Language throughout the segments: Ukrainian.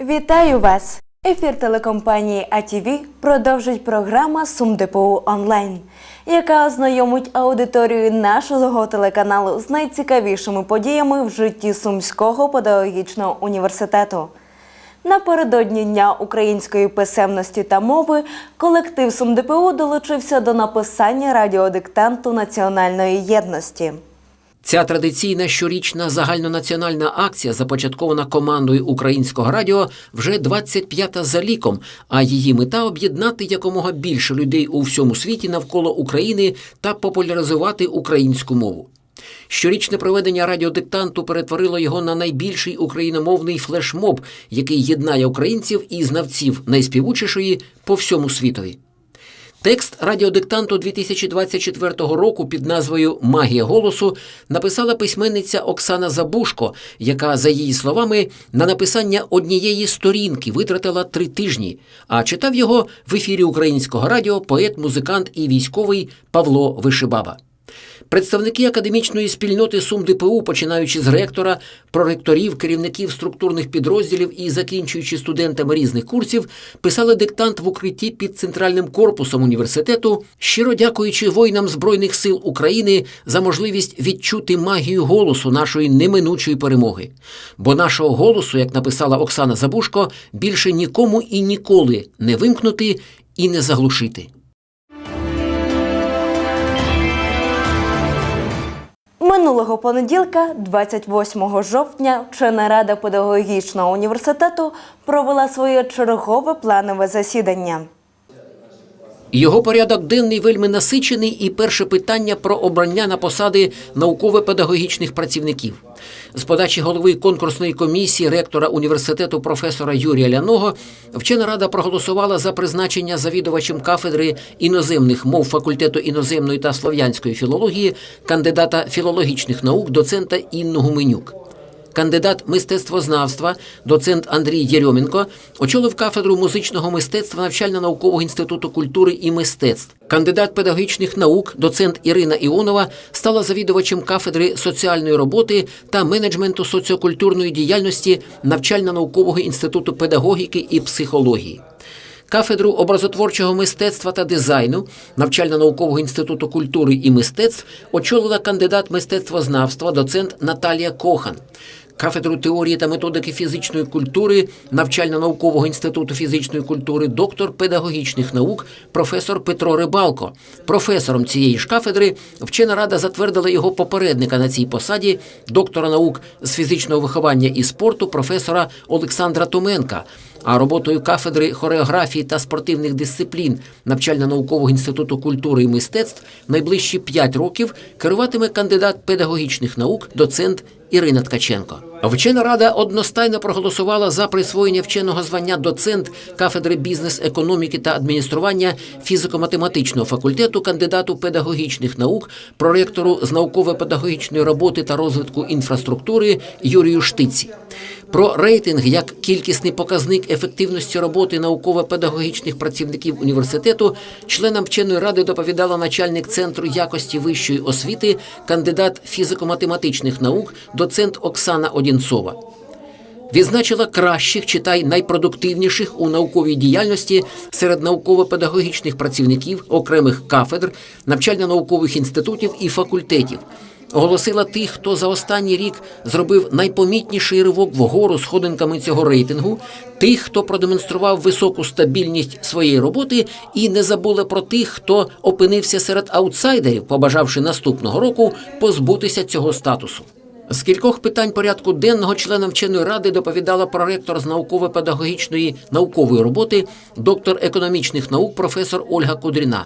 Вітаю вас! Ефір телекомпанії АТВ продовжить програма СумДПУ онлайн, яка ознайомить аудиторію нашого телеканалу з найцікавішими подіями в житті Сумського педагогічного університету. Напередодні Дня української писемності та мови колектив СумДПУ долучився до написання радіодиктанту національної єдності. Ця традиційна щорічна загальнонаціональна акція, започаткована командою українського радіо, вже 25-та за ліком, а її мета об'єднати якомога більше людей у всьому світі навколо України та популяризувати українську мову. Щорічне проведення радіодиктанту перетворило його на найбільший україномовний флешмоб, який єднає українців і знавців найспівучішої по всьому світові. Текст радіодиктанту 2024 року під назвою Магія голосу написала письменниця Оксана Забушко, яка, за її словами, на написання однієї сторінки витратила три тижні, а читав його в ефірі українського радіо поет, музикант і військовий Павло Вишибаба. Представники академічної спільноти СумДПУ, починаючи з ректора, проректорів, керівників структурних підрозділів і закінчуючи студентами різних курсів, писали диктант в укритті під центральним корпусом університету, щиро дякуючи воїнам Збройних сил України за можливість відчути магію голосу нашої неминучої перемоги. Бо нашого голосу, як написала Оксана Забушко, більше нікому і ніколи не вимкнути і не заглушити. Минулого понеділка, 28 жовтня, вчена рада педагогічного університету провела своє чергове планове засідання. Його порядок денний вельми насичений, і перше питання про обрання на посади науково-педагогічних працівників. З подачі голови конкурсної комісії ректора університету професора Юрія Ляного вчена рада проголосувала за призначення завідувачем кафедри іноземних мов факультету іноземної та слов'янської філології кандидата філологічних наук доцента Інну Гуменюк. Кандидат мистецтвознавства, доцент Андрій Єрьоменко, очолив кафедру музичного мистецтва навчально-наукового інституту культури і мистецтв. Кандидат педагогічних наук, доцент Ірина Іонова, стала завідувачем кафедри соціальної роботи та менеджменту соціокультурної діяльності навчально-наукового інституту педагогіки і психології. Кафедру образотворчого мистецтва та дизайну навчально-наукового інституту культури і мистецтв очолила кандидат мистецтвознавства, доцент Наталія Кохан. Кафедру теорії та методики фізичної культури навчально-наукового інституту фізичної культури, доктор педагогічних наук, професор Петро Рибалко. Професором цієї ж кафедри вчена рада затвердила його попередника на цій посаді, доктора наук з фізичного виховання і спорту, професора Олександра Томенка. А роботою кафедри хореографії та спортивних дисциплін навчально-наукового інституту культури і мистецтв найближчі 5 років керуватиме кандидат педагогічних наук, доцент Ірина Ткаченко. Вчена рада одностайно проголосувала за присвоєння вченого звання доцент кафедри бізнес-економіки та адміністрування фізико-математичного факультету, кандидату педагогічних наук, проректору з науково-педагогічної роботи та розвитку інфраструктури Юрію Штиці. Про рейтинг як кількісний показник ефективності роботи науково-педагогічних працівників університету членам вченої ради доповідала начальник центру якості вищої освіти, кандидат фізико-математичних наук, доцент Оксана Одінцова. Відзначила кращих, читай найпродуктивніших у науковій діяльності серед науково-педагогічних працівників окремих кафедр, навчально-наукових інститутів і факультетів. Оголосила тих, хто за останній рік зробив найпомітніший ривок вгору сходинками цього рейтингу, тих, хто продемонстрував високу стабільність своєї роботи, і не забула про тих, хто опинився серед аутсайдерів, побажавши наступного року позбутися цього статусу. З кількох питань порядку денного членам вченої ради доповідала проректор з науково-педагогічної наукової роботи, доктор економічних наук, професор Ольга Кудріна.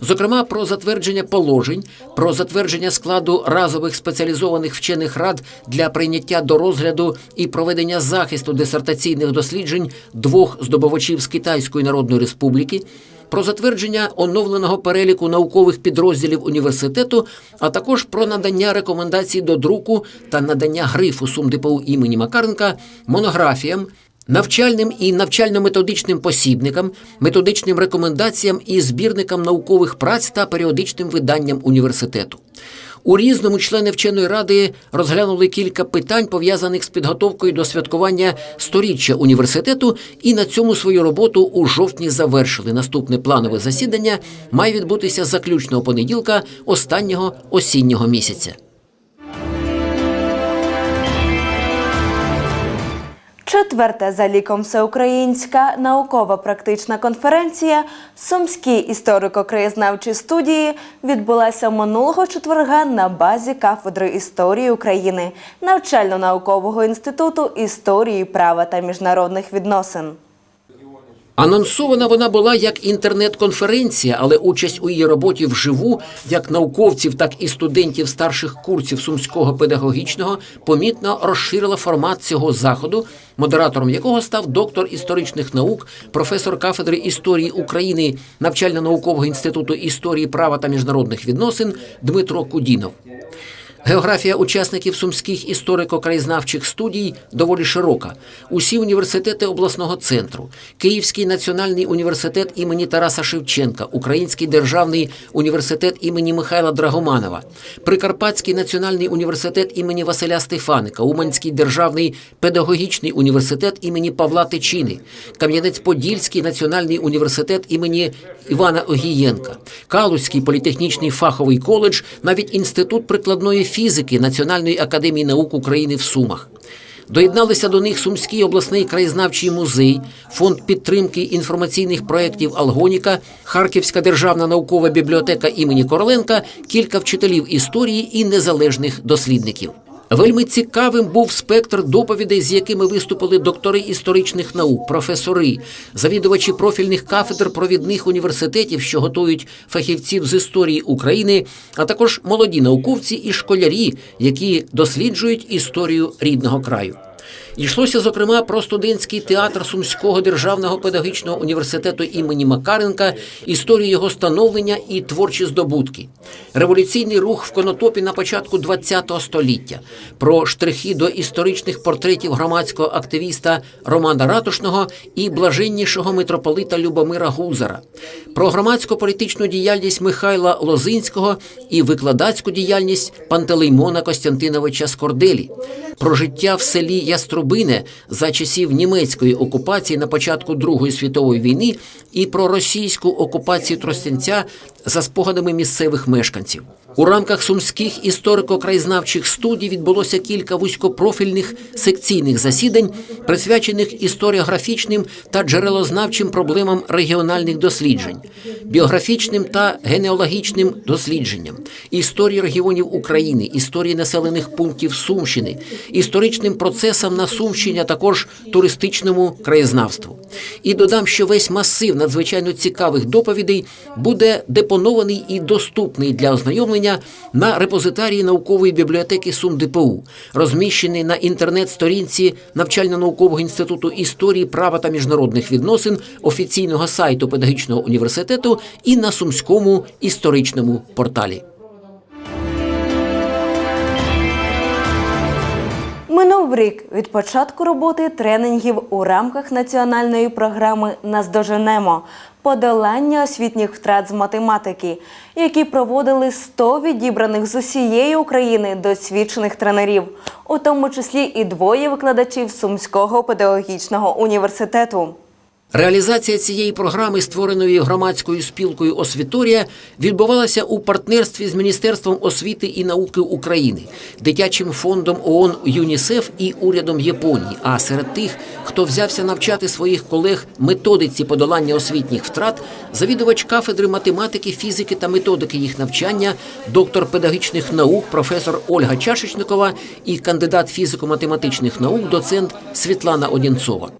Зокрема, про затвердження положень, про затвердження складу разових спеціалізованих вчених рад для прийняття до розгляду і проведення захисту дисертаційних досліджень двох здобувачів з Китайської Народної Республіки про затвердження оновленого переліку наукових підрозділів університету, а також про надання рекомендацій до друку та надання грифу сумдипу імені Макаренка монографіям. Навчальним і навчально-методичним посібникам, методичним рекомендаціям і збірникам наукових праць та періодичним виданням університету. У різному члени вченої ради розглянули кілька питань, пов'язаних з підготовкою до святкування сторіччя університету, і на цьому свою роботу у жовтні завершили. Наступне планове засідання має відбутися заключного понеділка останнього осіннього місяця. Четверта за ліком всеукраїнська наукова практична конференція Сумській історико-краєзнавчі студії відбулася минулого четверга на базі кафедри історії України навчально-наукового інституту історії права та міжнародних відносин. Анонсована вона була як інтернет-конференція, але участь у її роботі вживу як науковців, так і студентів старших курсів сумського педагогічного помітно розширила формат цього заходу, модератором якого став доктор історичних наук, професор кафедри історії України навчально-наукового інституту історії права та міжнародних відносин Дмитро Кудінов. Географія учасників сумських історико-краєзнавчих студій доволі широка. Усі університети обласного центру, Київський національний університет імені Тараса Шевченка, Український державний університет імені Михайла Драгоманова, Прикарпатський національний університет імені Василя Стефаника, Уманський державний педагогічний університет імені Павла Тичини, Кам'янець-Подільський національний університет імені Івана Огієнка, Калузький політехнічний фаховий коледж, навіть інститут прикладної фізики Національної академії наук України в Сумах. Доєдналися до них Сумський обласний краєзнавчий музей, фонд підтримки інформаційних проєктів Алгоніка, Харківська державна наукова бібліотека імені Короленка, кілька вчителів історії і незалежних дослідників. Вельми цікавим був спектр доповідей, з якими виступили доктори історичних наук, професори, завідувачі профільних кафедр провідних університетів, що готують фахівців з історії України, а також молоді науковці і школярі, які досліджують історію рідного краю. Йшлося, зокрема, про студентський театр Сумського державного педагогічного університету імені Макаренка, історію його становлення і творчі здобутки, революційний рух в Конотопі на початку ХХ століття, про штрихи до історичних портретів громадського активіста Романа Ратушного і блаженнішого митрополита Любомира Гузара, про громадсько-політичну діяльність Михайла Лозинського і викладацьку діяльність Пантелеймона Костянтиновича Скорделі, про життя в селі Яструбине за часів німецької окупації на початку Другої світової війни і про російську окупацію Тростянця за спогадами місцевих мешканців. У рамках сумських історико-краєзнавчих студій відбулося кілька вузькопрофільних секційних засідань, присвячених історіографічним та джерелознавчим проблемам регіональних досліджень, біографічним та генеалогічним дослідженням, історії регіонів України, історії населених пунктів Сумщини, історичним процесам на Сумщині, а також туристичному краєзнавству. І додам, що весь масив надзвичайно цікавих доповідей буде депонований і доступний для ознайомлення на репозитарії наукової бібліотеки СумДПУ, розміщений на інтернет-сторінці навчально-наукового інституту історії, права та міжнародних відносин офіційного сайту педагогічного університету і на сумському історичному порталі. Минув рік від початку роботи тренінгів у рамках національної програми Наздоженемо подолання освітніх втрат з математики, які проводили 100 відібраних з усієї України досвідчених тренерів, у тому числі і двоє викладачів Сумського педагогічного університету. Реалізація цієї програми, створеної громадською спілкою Освіторія, відбувалася у партнерстві з Міністерством освіти і науки України, дитячим фондом ООН ЮНІСЕФ і урядом Японії. А серед тих, хто взявся навчати своїх колег методиці подолання освітніх втрат, завідувач кафедри математики, фізики та методики їх навчання, доктор педагогічних наук, професор Ольга Чашечникова і кандидат фізико-математичних наук, доцент Світлана Одінцова.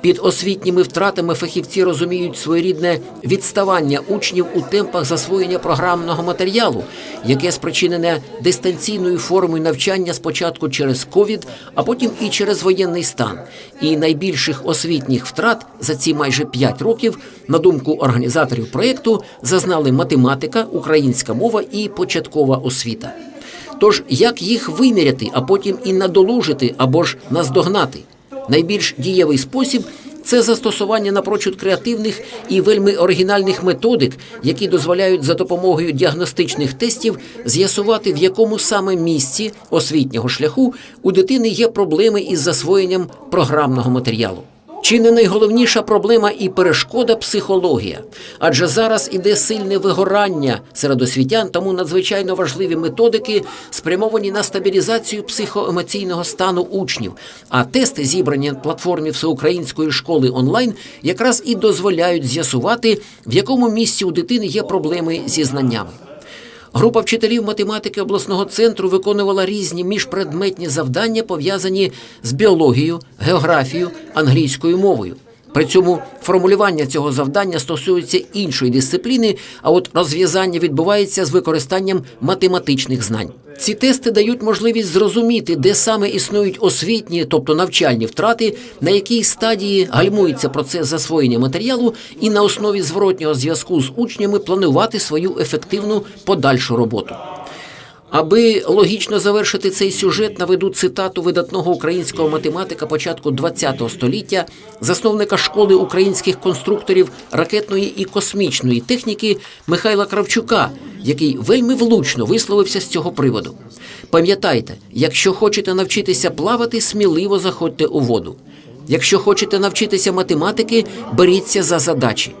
Під освітніми втратами фахівці розуміють своєрідне відставання учнів у темпах засвоєння програмного матеріалу, яке спричинене дистанційною формою навчання спочатку через ковід, а потім і через воєнний стан. І найбільших освітніх втрат за ці майже 5 років, на думку організаторів проєкту, зазнали математика, українська мова і початкова освіта. Тож як їх виміряти, а потім і надолужити або ж наздогнати? Найбільш дієвий спосіб Це застосування напрочуд креативних і вельми оригінальних методик, які дозволяють за допомогою діагностичних тестів з'ясувати, в якому саме місці освітнього шляху у дитини є проблеми із засвоєнням програмного матеріалу. Чи не найголовніша проблема і перешкода психологія? Адже зараз іде сильне вигорання серед освітян, тому надзвичайно важливі методики спрямовані на стабілізацію психоемоційного стану учнів. А тести, зібрані на платформі всеукраїнської школи онлайн, якраз і дозволяють з'ясувати, в якому місці у дитини є проблеми зі знаннями. Група вчителів математики обласного центру виконувала різні міжпредметні завдання, пов'язані з біологією, географією, англійською мовою. При цьому формулювання цього завдання стосується іншої дисципліни, а от розв'язання відбувається з використанням математичних знань. Ці тести дають можливість зрозуміти, де саме існують освітні, тобто навчальні втрати, на якій стадії гальмується процес засвоєння матеріалу, і на основі зворотнього зв'язку з учнями планувати свою ефективну подальшу роботу. Аби логічно завершити цей сюжет, наведу цитату видатного українського математика початку ХХ століття, засновника школи українських конструкторів ракетної і космічної техніки Михайла Кравчука, який вельми влучно висловився з цього приводу. Пам'ятайте, якщо хочете навчитися плавати, сміливо заходьте у воду. Якщо хочете навчитися математики, беріться за задачі.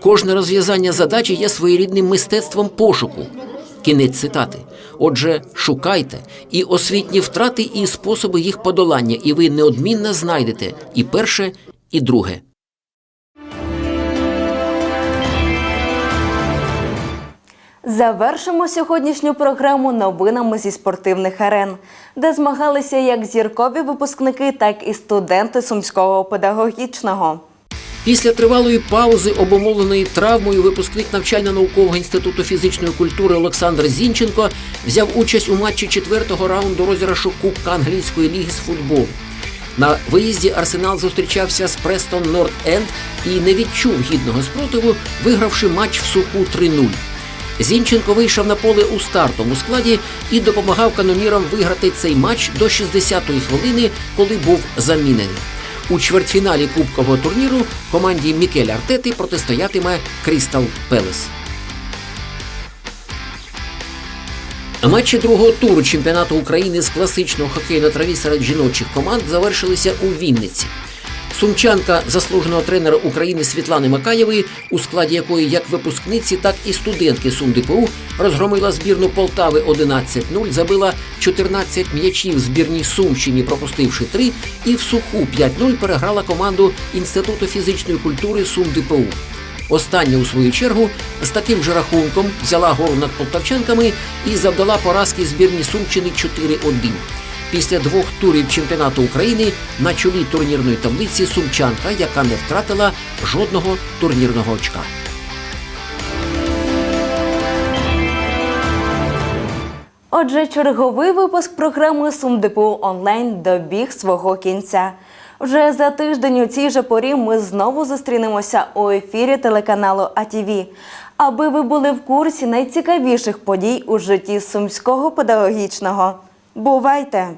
Кожне розв'язання задачі є своєрідним мистецтвом пошуку. Кінець цитати. Отже, шукайте і освітні втрати, і способи їх подолання, і ви неодмінно знайдете і перше, і друге. Завершимо сьогоднішню програму новинами зі спортивних арен, де змагалися як зіркові випускники, так і студенти сумського педагогічного. Після тривалої паузи, обумовленої травмою, випускник навчально-наукового інституту фізичної культури Олександр Зінченко взяв участь у матчі четвертого раунду розіграшу Кубка англійської ліги з футболу. На виїзді Арсенал зустрічався з Престон Норт Енд і не відчув гідного спротиву, вигравши матч в суху 3-0. Зінченко вийшов на поле у стартовому складі і допомагав канонірам виграти цей матч до 60-ї хвилини, коли був замінений. У чвертьфіналі кубкового турніру команді Мікель Артети протистоятиме Крістал Пелес. Матчі другого туру чемпіонату України з класичного хокею на траві серед жіночих команд завершилися у Вінниці. Сумчанка заслуженого тренера України Світлани Макаєвої, у складі якої як випускниці, так і студентки СумДПУ розгромила збірну Полтави 11-0, забила 14 м'ячів збірній Сумщині, пропустивши 3, і в суху 5-0 переграла команду Інституту фізичної культури СумДПУ. Остання, у свою чергу, з таким же рахунком взяла гору над полтавчанками і завдала поразки збірні Сумщини 4-1. Після двох турів чемпіонату України на чолі турнірної таблиці сумчанка, яка не втратила жодного турнірного очка. Отже, черговий випуск програми СумДПУ онлайн добіг свого кінця. Вже за тиждень у цій же порі ми знову зустрінемося у ефірі телеканалу АТВ, аби ви були в курсі найцікавіших подій у житті сумського педагогічного. Бувайте!